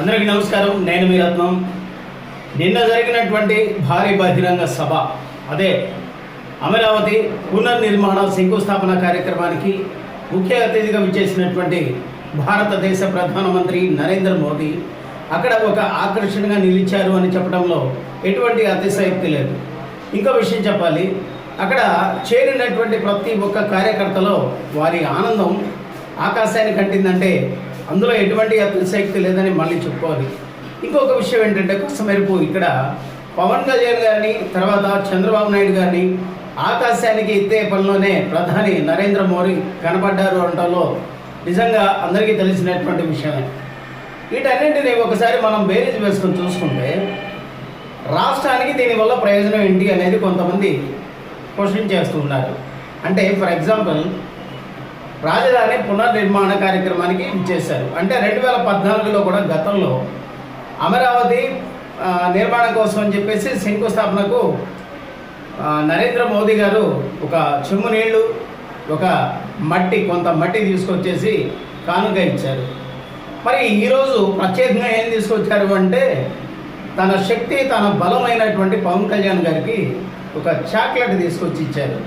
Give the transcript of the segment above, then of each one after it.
అందరికీ నమస్కారం. నేను మీ రత్నం. నిన్న జరిగినటువంటి భారీ బహిరంగ సభ అదే అమరావతి పునర్నిర్మాణ శంకుస్థాపన కార్యక్రమానికి ముఖ్య అతిథిగా విచ్చేసినటువంటి భారతదేశ ప్రధానమంత్రి నరేంద్ర మోదీ అక్కడ ఒక ఆకర్షణగా నిలిచారు అని చెప్పడంలో ఎటువంటి అతిశయక్తి లేదు. ఇంకో విషయం చెప్పాలి అక్కడ చేరినటువంటి ప్రతి ఒక్క కార్యకర్తలో వారి ఆనందం ఆకాశానికి కంటిందంటే అందులో ఎటువంటి అతిశక్తి లేదని మళ్ళీ చెప్పుకోవాలి. ఇంకొక విషయం ఏంటంటే కొంత మేరకు ఇక్కడ పవన్ కళ్యాణ్ గారిని తర్వాత చంద్రబాబు నాయుడు గారిని ఆకాశానికి ఎత్తే పనిలోనే ప్రధాని నరేంద్ర మోడీ కనబడ్డారు అంటలో నిజంగా అందరికీ తెలిసినటువంటి విషయమే. వీటన్నింటినీ ఒకసారి మనం బేరీజ్ వేసుకొని చూసుకుంటే రాష్ట్రానికి దీనివల్ల ప్రయోజనం ఏంటి అనేది కొంతమంది క్వశ్చన్ చేస్తూ ఉన్నారు. అంటే ఫర్ ఎగ్జాంపుల్ రాజధాని పునర్నిర్మాణ కార్యక్రమానికి ఇచ్చేశారు అంటే రెండు వేల పద్నాలుగులో కూడా గతంలో అమరావతి నిర్మాణం కోసం అని చెప్పేసి శంకుస్థాపనకు నరేంద్ర మోదీ గారు ఒక చెమ్ము నీళ్ళు ఒక మట్టి కొంత మట్టి తీసుకొచ్చేసి కానుక ఇచ్చారు. మరి ఈరోజు ప్రత్యేకంగా ఏం తీసుకొచ్చారు అంటే తన శక్తి తన బలమైనటువంటి పవన్ కళ్యాణ్ గారికి ఒక చాక్లెట్ తీసుకొచ్చి ఇచ్చారు.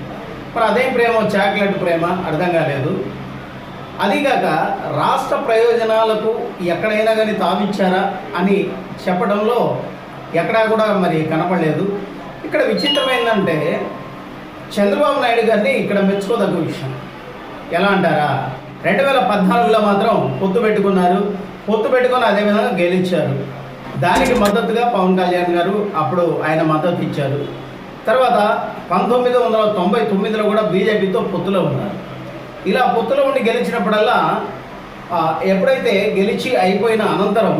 మరి అదేం ప్రేమ? చాక్లెట్ ప్రేమ? అర్థం కాలేదు. అదీగాక రాష్ట్ర ప్రయోజనాలకు ఎక్కడైనా కానీ తావిచ్చారా అని చెప్పడంలో ఎక్కడా కూడా మరి కనపడలేదు. ఇక్కడ విచిత్రమైందంటే చంద్రబాబు నాయుడు గారిని ఇక్కడ మెచ్చుకోదగ్గ విషయం. ఎలా అంటారా? రెండు వేల పద్నాలుగులో మాత్రం పొత్తు పెట్టుకున్నారు. పొత్తు పెట్టుకొని అదేవిధంగా గెలిచారు. దానికి మద్దతుగా పవన్ కళ్యాణ్ గారు అప్పుడు ఆయన మద్దతు ఇచ్చారు. తర్వాత పంతొమ్మిది వందల తొంభై తొమ్మిదిలో కూడా బీజేపీతో పొత్తులో ఉన్నారు. ఇలా పొత్తులో ఉండి గెలిచినప్పుడల్లా ఎప్పుడైతే గెలిచి అయిపోయిన అనంతరం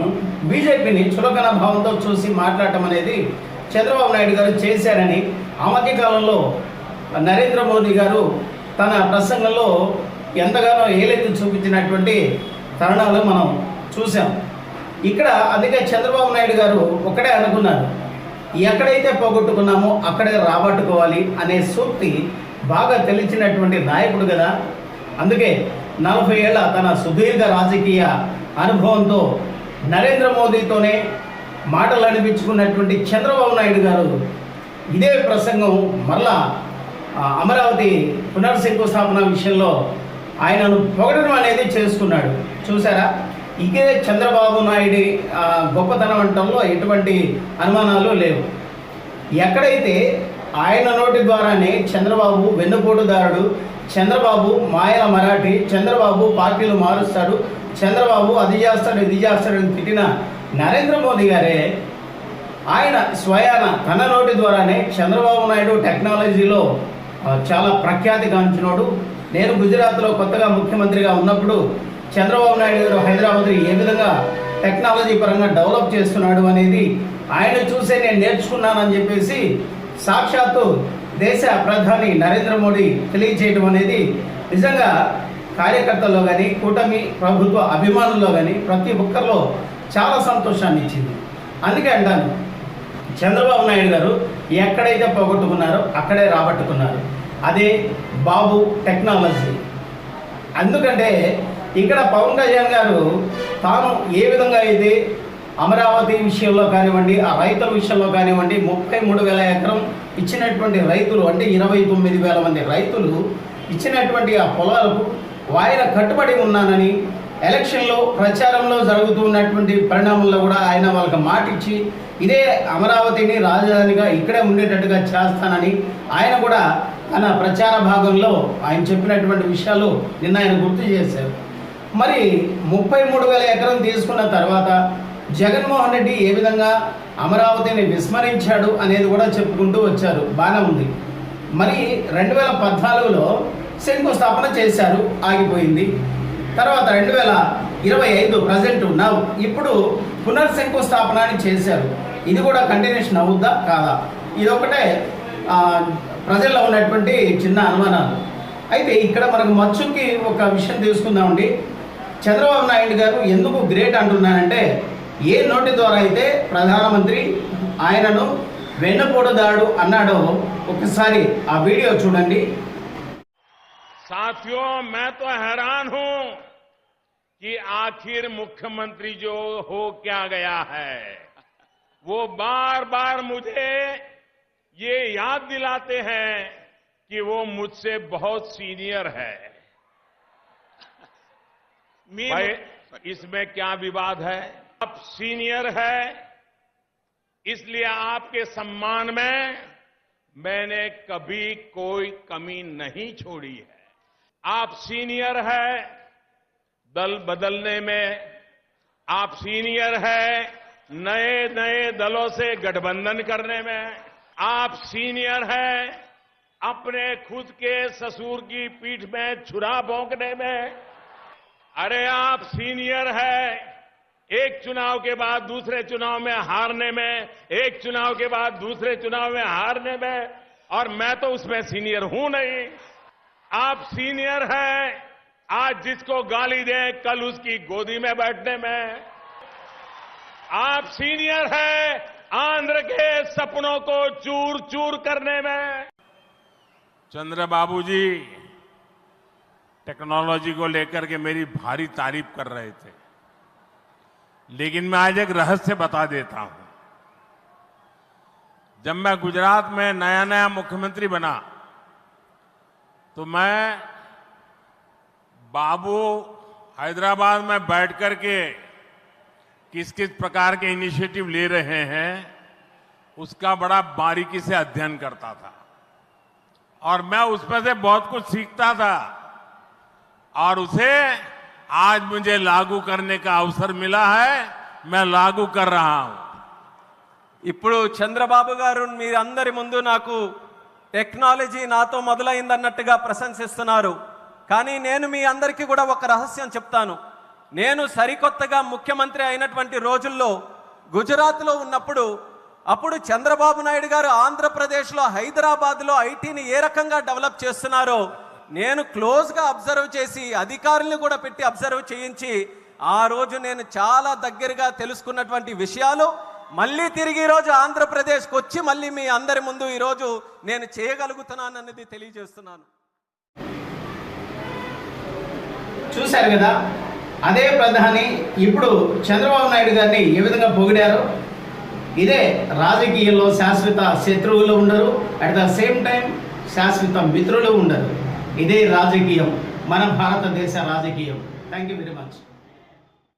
బీజేపీని చులకన భావంతో చూసి మాట్లాడటం అనేది చంద్రబాబు నాయుడు గారు చేశారని ఆ కాలంలో నరేంద్ర మోదీ గారు తన ప్రసంగంలో ఎంతగానో ఏలెత్తి చూపించినటువంటి తరుణాలు మనం చూసాం ఇక్కడ అందుకే చంద్రబాబు నాయుడు గారు ఒకటే అనుకున్నారు. ఎక్కడైతే పోగొట్టుకున్నామో అక్కడే రాబట్టుకోవాలి అనే సూక్తి బాగా తెలిసినటువంటి నాయకుడు కదా. అందుకే నలభై ఏళ్ళ తన సుదీర్ఘ రాజకీయ అనుభవంతో నరేంద్ర మోదీతోనే మాటలు అనిపించుకున్నటువంటి చంద్రబాబు నాయుడు గారు ఇదే ప్రసంగం మరలా అమరావతి పునర్శంకుస్థాపన విషయంలో ఆయనను పొగడడం అనేది చేసుకున్నాడు. చూసారా ఇదే చంద్రబాబు నాయుడి గొప్పతనం అంటంలో ఎటువంటి అనుమానాలు లేవు. ఎక్కడైతే ఆయన నోటి ద్వారానే చంద్రబాబు వెన్నుపోటుదారుడు చంద్రబాబు మాయల మరాఠీ చంద్రబాబు పార్టీలు మారుస్తాడు చంద్రబాబు అది చేస్తాడు ఇది చేస్తాడు అని తిట్టిన నరేంద్ర మోదీ గారే ఆయన స్వయాన తన నోటి ద్వారానే చంద్రబాబు నాయుడు టెక్నాలజీలో చాలా ప్రఖ్యాతి గాంచినోడు. నేను గుజరాత్లో కొత్తగా ముఖ్యమంత్రిగా ఉన్నప్పుడు చంద్రబాబు నాయుడు గారు హైదరాబాద్ ఏ విధంగా టెక్నాలజీ పరంగా డెవలప్ చేస్తున్నాడు అనేది ఆయన చూసే నేను నేర్చుకున్నానని చెప్పేసి సాక్షాత్తు దేశ ప్రధాని నరేంద్ర మోడీ తెలియజేయడం అనేది నిజంగా కార్యకర్తల్లో కానీ కూటమి ప్రభుత్వ అభిమానుల్లో కానీ ప్రతి ఒక్కరిలో చాలా సంతోషాన్ని ఇచ్చింది. అందుకే అంటాను చంద్రబాబు నాయుడు గారు ఎక్కడైతే పోగొట్టుకున్నారో అక్కడే రాబట్టుకున్నారు. అదే బాబు టెక్నాలజీ. ఎందుకంటే ఇక్కడ పవన్ కళ్యాణ్ గారు తాను ఏ విధంగా అయితే అమరావతి విషయంలో కానివ్వండి ఆ రైతుల విషయంలో కానివ్వండి ముప్పై మూడు వేల ఎకరం ఇచ్చినటువంటి రైతులు అంటే ఇరవై తొమ్మిది వేల మంది రైతులు ఇచ్చినటువంటి ఆ పొలాలకు ఆయన కట్టుబడి ఉన్నానని ఎలక్షన్లో ప్రచారంలో జరుగుతున్నటువంటి పరిణామంలో కూడా ఆయన వాళ్ళకి మాట ఇచ్చి ఇదే అమరావతిని రాజధానిగా ఇక్కడే ఉండేటట్టుగా చేస్తానని ఆయన కూడా తన ప్రచార భాగంలో ఆయన చెప్పినటువంటి విషయాలు నిన్న ఆయన గుర్తు చేశారు. మరి ముప్పై మూడు వేల ఎకరం తీసుకున్న తర్వాత జగన్మోహన్ రెడ్డి ఏ విధంగా అమరావతిని విస్మరించాడు అనేది కూడా చెప్పుకుంటూ వచ్చారు. బాగానే ఉంది. మరి రెండు వేల పద్నాలుగులో శంకుస్థాపన చేశారు. ఆగిపోయింది. తర్వాత రెండు వేల ఇరవై ఐదు ప్రజెంట్ నవ్ ఇప్పుడు పునర్శంకుస్థాపన అని చేశారు. ఇది కూడా కంటిన్యూషన్ అవుద్దా? కాదా? ఇదొకటే ప్రజల్లో ఉన్నటువంటి చిన్న అనుమానాలు. అయితే ఇక్కడ మనకు మచ్చుకి ఒక విషయం తీసుకుందామండి. చంద్రబాబు నాయుడు గారు ఎందుకు గ్రేట్ అంటున్నానంటే ఏ నోటి ద్వారా అయితే ప్రధానమంత్రి ఆయనను వెన్నుపోటుదాడు అన్నాడో ఒకసారి ఆ వీడియో చూడండి साथियों मैं तो हैरान हूं कि आखिर मुख्यमंत्री जो हो क्या गया है वो बार बार मुझे ये याद दिलाते हैं कि वो मुझसे बहुत सीनियर है भाई, इसमें क्या विवाद है? आप सीनियर है, इसलिए आपके सम्मान में मैंने कभी कोई कमी नहीं छोड़ी है। आप सीनियर है, दल बदलने में। आप सीनियर है नए नए दलों से गठबंधन करने में। आप सीनियर है, अपने खुद के ससुर की पीठ में छुरा भोंकने में। अरे आप सीनियर है। एक चुनाव के बाद दूसरे चुनाव में हारने में, एक चुनाव के बाद दूसरे चुनाव में हारने में, और मैं तो उसमें सीनियर हूँ नहीं। आप सीनियर हैं, आज जिसको गाली दें, कल उसकी गोदी में बैठने में। आप सीनियर हैं, आंध्र के सपनों को चूर चूर करने में। चंद्रबाबू जी टेक्नोलॉजी को लेकर के मेरी भारी तारीफ़ कर रहे थे। लेकिन मैं आज एक रहस्य बता देता हूँ। जब मैं गुजरात में नया नया मुख्यमंत्री बना तो मैं बाबू हैदराबाद में बैठ करके किस किस प्रकार के इनिशिएटिव ले रहे हैं, उसका बड़ा बारीकी से अध्ययन करता था। और मैं उसमें से बहुत कुछ सीखता था। और उसे आज मुझे लागू करने का अवसर मिला है मैं लागू कर रहा हूं ఇప్పుడు చంద్రబాబు గారు మీరందరి ముందు నాకు టెక్నాలజీ నాతో మొదలైందన్నట్టుగా ప్రశంసిస్తున్నారు కానీ నేను మీ అందరికీ కూడా ఒక రహస్యం చెప్తాను నేను సరికొత్తగా ముఖ్యమంత్రి అయినటువంటి రోజుల్లో గుజరాత్లో ఉన్నప్పుడు అప్పుడు చంద్రబాబు నాయుడు గారు ఆంధ్రప్రదేశ్లో హైదరాబాద్లో ఐటీని ఏ రకంగా డెవలప్ చేస్తున్నారో నేను క్లోజ్గా అబ్జర్వ్ చేసి అధికారులను కూడా పెట్టి అబ్జర్వ్ చేయించి ఆ రోజు నేను చాలా దగ్గరగా తెలుసుకున్నటువంటి విషయాలు మళ్ళీ తిరిగి ఈరోజు ఆంధ్రప్రదేశ్కి వచ్చి మళ్ళీ మీ అందరి ముందు ఈరోజు నేను చేయగలుగుతున్నానన్నది తెలియజేస్తున్నాను. చూశారు కదా అదే ప్రధాని ఇప్పుడు చంద్రబాబు నాయుడు గారిని ఏ విధంగా పొగిడారు? ఇదే రాజకీయంలో శాశ్వత శత్రువులు ఉండరు అట్ ద సేమ్ టైం శాశ్వత మిత్రులు ఉండరు. ఇదే రాజకీయం. మన భారతదేశ రాజకీయం. Thank you very much